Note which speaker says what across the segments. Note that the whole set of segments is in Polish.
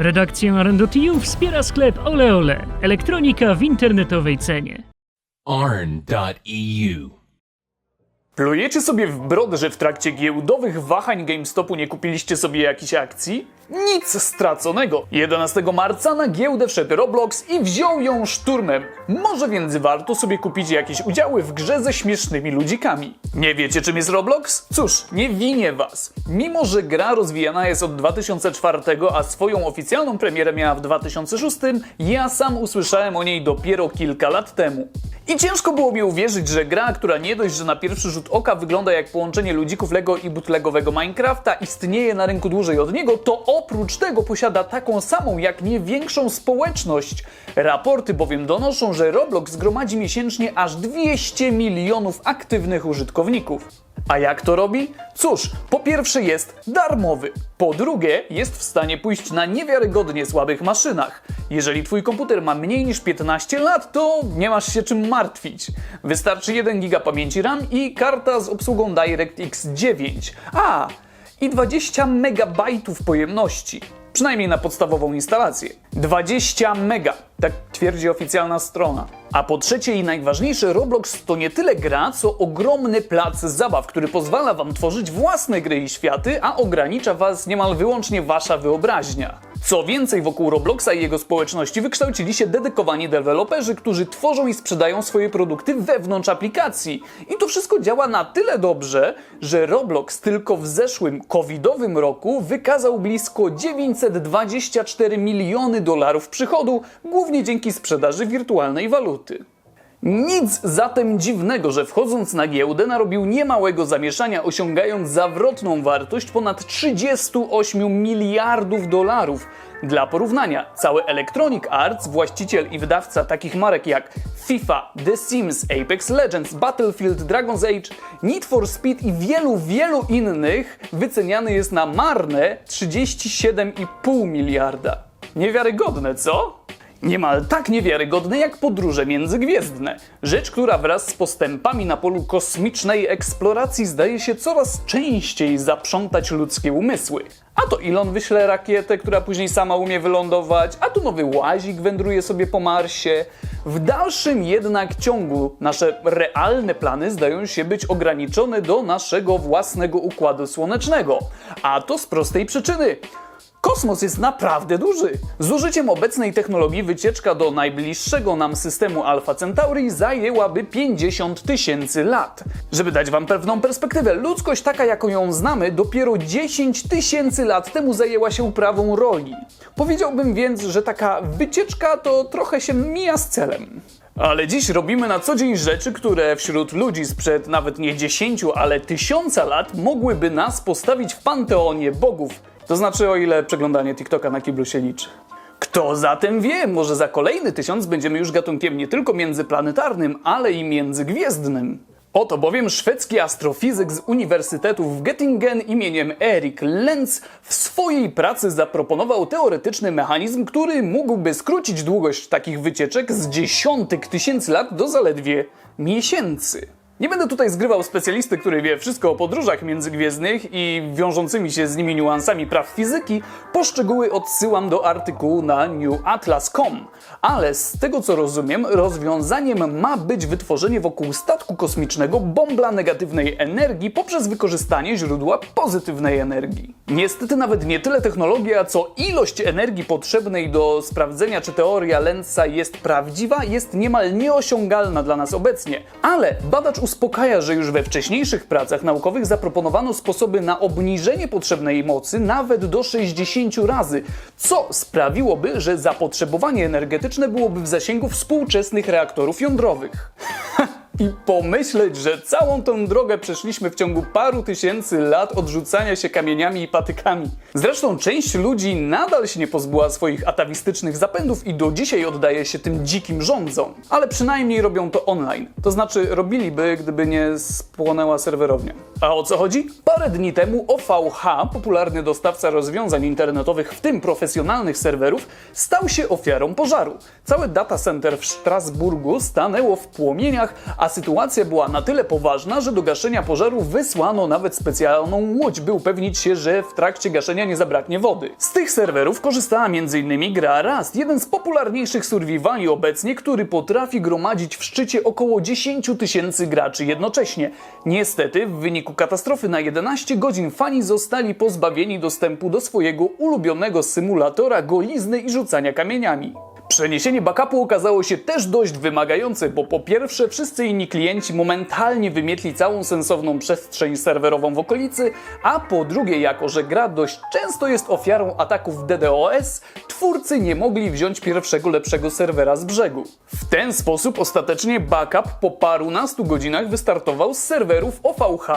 Speaker 1: Redakcję Arendo.tu wspiera sklep Oleole. Elektronika w internetowej cenie.
Speaker 2: arn.eu.
Speaker 3: Plujecie sobie w brodę, że w trakcie giełdowych wahań GameStopu nie kupiliście sobie jakichś akcji? Nic straconego. 11 marca na giełdę wszedł Roblox i wziął ją szturmem. Może więc warto sobie kupić jakieś udziały w grze ze śmiesznymi ludzikami. Nie wiecie czym jest Roblox? Cóż, nie winię was. Mimo, że gra rozwijana jest od 2004, a swoją oficjalną premierę miała w 2006, ja sam usłyszałem o niej dopiero kilka lat temu. I ciężko było mi uwierzyć, że gra, która nie dość, że na pierwszy rzut oka wygląda jak połączenie ludzików Lego i bootlegowego Minecrafta, istnieje na rynku dłużej od niego, to oprócz tego posiada taką samą, jak nie większą społeczność. Raporty bowiem donoszą, że Roblox zgromadzi miesięcznie aż 200 milionów aktywnych użytkowników. A jak to robi? Cóż, po pierwsze jest darmowy. Po drugie, jest w stanie pójść na niewiarygodnie słabych maszynach. Jeżeli twój komputer ma mniej niż 15 lat, to nie masz się czym martwić. Wystarczy 1 GB pamięci RAM i karta z obsługą DirectX 9. A, i 20 MB pojemności. Przynajmniej na podstawową instalację. 20 mega, tak twierdzi oficjalna strona. A po trzecie i najważniejsze, Roblox to nie tyle gra, co ogromny plac zabaw, który pozwala wam tworzyć własne gry i światy, a ogranicza was niemal wyłącznie wasza wyobraźnia. Co więcej, wokół Robloxa i jego społeczności wykształcili się dedykowani deweloperzy, którzy tworzą i sprzedają swoje produkty wewnątrz aplikacji. I to wszystko działa na tyle dobrze, że Roblox tylko w zeszłym covidowym roku wykazał blisko 924 miliony dolarów przychodu, głównie dzięki sprzedaży wirtualnej waluty. Nic zatem dziwnego, że wchodząc na giełdę narobił niemałego zamieszania, osiągając zawrotną wartość ponad 38 miliardów dolarów. Dla porównania, cały Electronic Arts, właściciel i wydawca takich marek jak FIFA, The Sims, Apex Legends, Battlefield, Dragon's Age, Need for Speed i wielu, wielu innych, wyceniany jest na marne 37,5 miliarda. Niewiarygodne, co? Niemal tak niewiarygodne jak podróże międzygwiezdne. Rzecz, która wraz z postępami na polu kosmicznej eksploracji zdaje się coraz częściej zaprzątać ludzkie umysły. A to Elon wyśle rakietę, która później sama umie wylądować, a tu nowy łazik wędruje sobie po Marsie. W dalszym jednak ciągu nasze realne plany zdają się być ograniczone do naszego własnego układu słonecznego. A to z prostej przyczyny. Kosmos jest naprawdę duży. Z użyciem obecnej technologii wycieczka do najbliższego nam systemu Alpha Centauri zajęłaby 50 tysięcy lat. Żeby dać Wam pewną perspektywę, ludzkość taka jaką ją znamy dopiero 10 tysięcy lat temu zajęła się uprawą roli. Powiedziałbym więc, że taka wycieczka to trochę się mija z celem. Ale dziś robimy na co dzień rzeczy, które wśród ludzi sprzed nawet nie 10, ale tysiąca lat mogłyby nas postawić w panteonie bogów. To znaczy, o ile przeglądanie TikToka na kiblu się liczy. Kto zatem wie, może za kolejny tysiąc będziemy już gatunkiem nie tylko międzyplanetarnym, ale i międzygwiezdnym. Oto bowiem szwedzki astrofizyk z Uniwersytetu w Göttingen imieniem Erik Lenz w swojej pracy zaproponował teoretyczny mechanizm, który mógłby skrócić długość takich wycieczek z dziesiątek tysięcy lat do zaledwie miesięcy. Nie będę tutaj zgrywał specjalisty, który wie wszystko o podróżach międzygwiezdnych i wiążącymi się z nimi niuansami praw fizyki. Po szczegóły odsyłam do artykułu na newatlas.com. Ale z tego co rozumiem, rozwiązaniem ma być wytworzenie wokół statku kosmicznego bombla negatywnej energii poprzez wykorzystanie źródła pozytywnej energii. Niestety nawet nie tyle technologia, co ilość energii potrzebnej do sprawdzenia, czy teoria Lenza jest prawdziwa, jest niemal nieosiągalna dla nas obecnie. Ale badacz uspokaja, że już we wcześniejszych pracach naukowych zaproponowano sposoby na obniżenie potrzebnej mocy nawet do 60 razy, co sprawiłoby, że zapotrzebowanie energetyczne byłoby w zasięgu współczesnych reaktorów jądrowych. I pomyśleć, że całą tą drogę przeszliśmy w ciągu paru tysięcy lat odrzucania się kamieniami i patykami. Zresztą część ludzi nadal się nie pozbyła swoich atawistycznych zapędów i do dzisiaj oddaje się tym dzikim rządzom. Ale przynajmniej robią to online. To znaczy robiliby, gdyby nie spłonęła serwerownia. A o co chodzi? Parę dni temu OVH, popularny dostawca rozwiązań internetowych, w tym profesjonalnych serwerów, stał się ofiarą pożaru. Całe data center w Strasburgu stanęło w płomieniach, a sytuacja była na tyle poważna, że do gaszenia pożaru wysłano nawet specjalną łódź, by upewnić się, że w trakcie gaszenia nie zabraknie wody. Z tych serwerów korzystała m.in. gra Rust, jeden z popularniejszych survivali obecnie, który potrafi gromadzić w szczycie około 10 tysięcy graczy jednocześnie. Niestety, w wyniku katastrofy na 11 godzin fani zostali pozbawieni dostępu do swojego ulubionego symulatora golizny i rzucania kamieniami. Przeniesienie backupu okazało się też dość wymagające, bo po pierwsze wszyscy inni klienci momentalnie wymietli całą sensowną przestrzeń serwerową w okolicy, a po drugie, jako że gra dość często jest ofiarą ataków DDoS, twórcy nie mogli wziąć pierwszego lepszego serwera z brzegu. W ten sposób ostatecznie backup po parunastu godzinach wystartował z serwerów OVH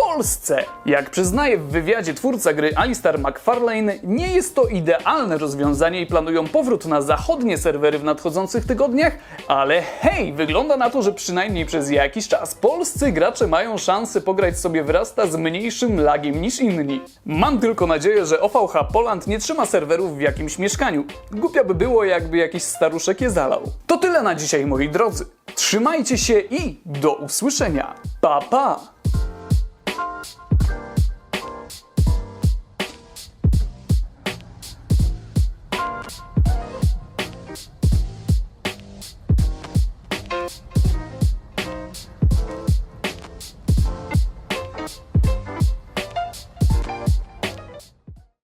Speaker 3: Polsce. Jak przyznaje w wywiadzie twórca gry Alistair McFarlane, nie jest to idealne rozwiązanie i planują powrót na zachodnie serwery w nadchodzących tygodniach, ale hej, wygląda na to, że przynajmniej przez jakiś czas polscy gracze mają szansę pograć sobie w Rasta z mniejszym lagiem niż inni. Mam tylko nadzieję, że OVH Poland nie trzyma serwerów w jakimś mieszkaniu. Głupio by było, jakby jakiś staruszek je zalał. To tyle na dzisiaj, moi drodzy. Trzymajcie się i do usłyszenia. Pa, pa!